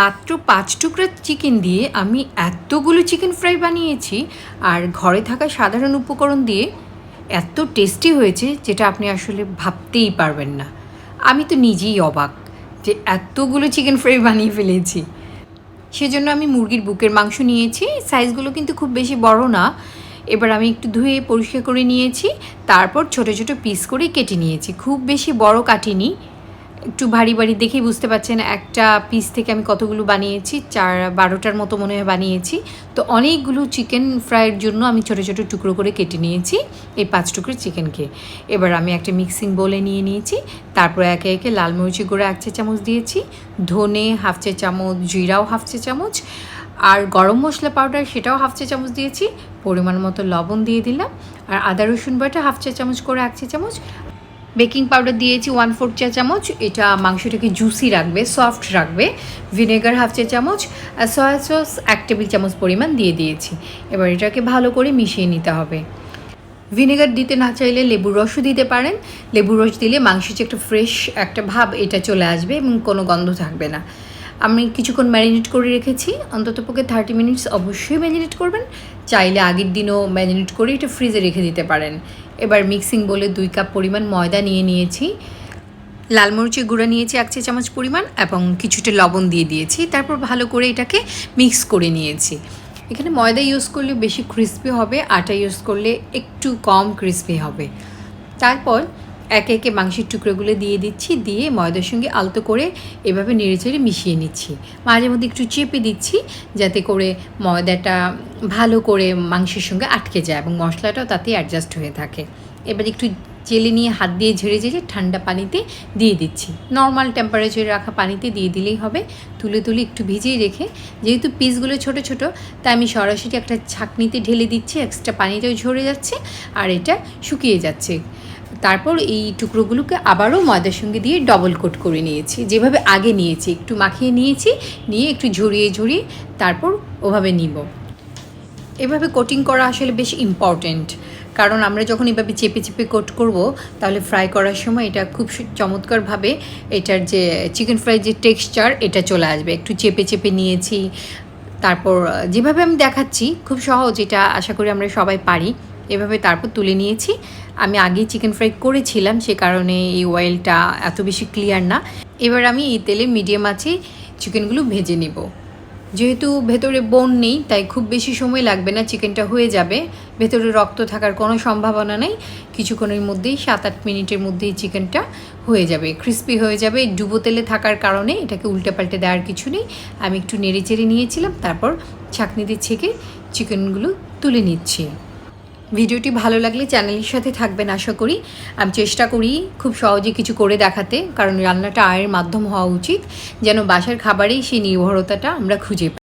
মাত্র পাঁচ টুকরা চিকেন দিয়ে আমি এতগুলো চিকেন ফ্রাই বানিয়েছি, আর ঘরে থাকা সাধারণ উপকরণ দিয়ে এত টেস্টি হয়েছে যেটা আপনি আসলে ভাবতেই পারবেন না। আমি তো নিজেই অবাক যে এতগুলো চিকেন ফ্রাই বানিয়ে ফেলেছি। সেজন্য আমি মুরগির বুকের মাংস নিয়েছি, সাইজগুলো কিন্তু খুব বেশি বড় না। এবার আমি একটু ধুয়ে পরিষ্কার করে নিয়েছি, তারপর ছোট ছোট পিস করে কেটে নিয়েছি। খুব বেশি বড় কাটিনি একটু ভারী ভারী দেখেই বুঝতে পারছেন, একটা পিস থেকে আমি কতগুলো বানিয়েছি, চার, বারোটার মতো মনে হয় বানিয়েছি। তো অনেকগুলো চিকেন ফ্রাইয়ের জন্য আমি ছোট ছোট টুকরো করে কেটে নিয়েছি, এই পাঁচ টুকরো চিকেনকে এবার আমি একটা মিক্সিং বলে নিয়ে নিয়েছি, তারপরে একে একে লাল মরিচি গুঁড়ো এক চা চামচ দিয়েছি, ধনে হাফ চা চামচ, জিরাও হাফ চা চামচ, আর গরম মশলা পাউডার সেটাও হাফ চা চামচ দিয়েছি, পরিমাণ মতো লবণ দিয়ে দিলাম, আর আদা রসুন বাটা হাফ চা চামচ করে এক চা চামচ বেকিং পাউডার দিয়েছি ওয়ান ফোর চা চামচ, এটা মাংসটাকে জুসি রাখবে, সফট রাখবে, ভিনেগার হাফ চা চামচ, আর সয়া সস এক টেবিল চামচ পরিমাণ দিয়ে দিয়েছি। এবার এটাকে ভালো করে মিশিয়ে নিতে হবে। ভিনেগার দিতে না চাইলে লেবুর রসও দিতে পারেন। লেবুর রস দিলে মাংসের যে একটা ফ্রেশ একটা ভাব, এটা চলে আসবে এবং কোনো গন্ধ থাকবে না। আমি কিছুক্ষণ ম্যারিনেট করে রেখেছি। অন্ততপক্ষে থার্টি মিনিটস অবশ্যই ম্যারিনেট করবেন। চাইলে আগের দিনও ম্যারিনেট করে এটা ফ্রিজে রেখে দিতে পারেন। এবার মিক্সিং বলে দুই কাপ পরিমাণ ময়দা নিয়ে নিয়েছি। লাল মরিচের গুঁড়া নিয়েছি এক চা চামচ পরিমাণ এবং কিছুটা লবণ দিয়ে দিয়েছি। তারপর ভালো করে এটাকে মিক্স করে নিয়েছি। এখানে ময়দা ইউজ করলে বেশি ক্রিস্পি হবে, আটা ইউজ করলে একটু কম ক্রিস্পি হবে। তারপর একে একে মাংসের টুকরোগুলো দিয়ে দিচ্ছি, দিয়ে ময়দার সঙ্গে আলতো করে এভাবে নেড়েচেড়ে মিশিয়ে নিচ্ছি। মাঝে মধ্যে একটু চেপে দিচ্ছি যাতে করে ময়দাটা ভালো করে মাংসের সঙ্গে আটকে যায় এবং মশলাটাও তাতে অ্যাডজাস্ট হয়ে থাকে। এবার একটু জেলে নিয়ে হাত দিয়ে ঝেড়ে ঝেড়ে ঠান্ডা পানিতে দিয়ে দিচ্ছি। নর্মাল টেম্পারেচারে রাখা পানিতে দিয়ে দিলেই হবে। তুলে তুলে একটু ভিজিয়ে রেখে, যেহেতু পিসগুলো ছোট ছোট, তাই আমি সরাসরি একটা ছাকনিতে ঢেলে দিচ্ছি এক্সট্রা পানিটাও ঝরে যাচ্ছে আর এটা শুকিয়ে যাচ্ছে। তারপর এই টুকরোগুলোকে আবারও ময়দার সঙ্গে দিয়ে ডবল কোট করে নিয়েছি। যেভাবে আগে নিয়েছি, একটু মাখিয়ে নিয়েছি, নিয়ে একটু ঝরিয়ে ঝরিয়ে তারপর ওভাবে নিব। এভাবে কোটিং করা আসলে বেশ ইম্পর্ট্যান্ট কারণ আমরা যখন এভাবে চেপে চেপে কোট করব, তাহলে ফ্রাই করার সময় এটা খুব চমৎকারভাবে এটার যে চিকেন ফ্রাই যে টেক্সচার এটা চলে আসবে। একটু চেপে চেপে নিয়েছি। তারপর, যেভাবে আমি দেখাচ্ছি, খুব সহজ, এটা আশা করি আমরা সবাই পারি। এভাবে তারপর তুলে নিয়েছি। আমি আগেই চিকেন ফ্রাই করেছিলাম, সে কারণে এই অয়েলটা এত বেশি ক্লিয়ার না। এবার আমি এই তেলে মিডিয়াম আছে চিকেনগুলো ভেজে নিব। যেহেতু ভেতরে বোন নেই, তাই খুব বেশি সময় লাগবে না চিকেনটা হয়ে যাবে। ভেতরে রক্ত থাকার কোনো সম্ভাবনা নেই। কিছুক্ষণের মধ্যেই সাত আট মিনিটের মধ্যেই চিকেনটা হয়ে যাবে। ক্রিস্পি হয়ে যাবে। ডুবো তেলে থাকার কারণে এটাকে উল্টে পাল্টে দেওয়ার কিছু নেই। আমি একটু নেড়ে চেড়ে নিয়েছিলাম, তারপর ছাঁকনিতে ছেঁকে চিকেনগুলো তুলে নিচ্ছি। ভিডিওটি ভালো লাগলে চ্যানেলের সাথে থাকবেন আশা করি। আমি চেষ্টা করি খুব সহজে কিছু করে দেখাতে, কারণ রান্নাটা আয়ের মাধ্যম হওয়া উচিত। যেন বাসার খাবারেই সেই নির্ভরতাটা আমরা খুঁজে পাই।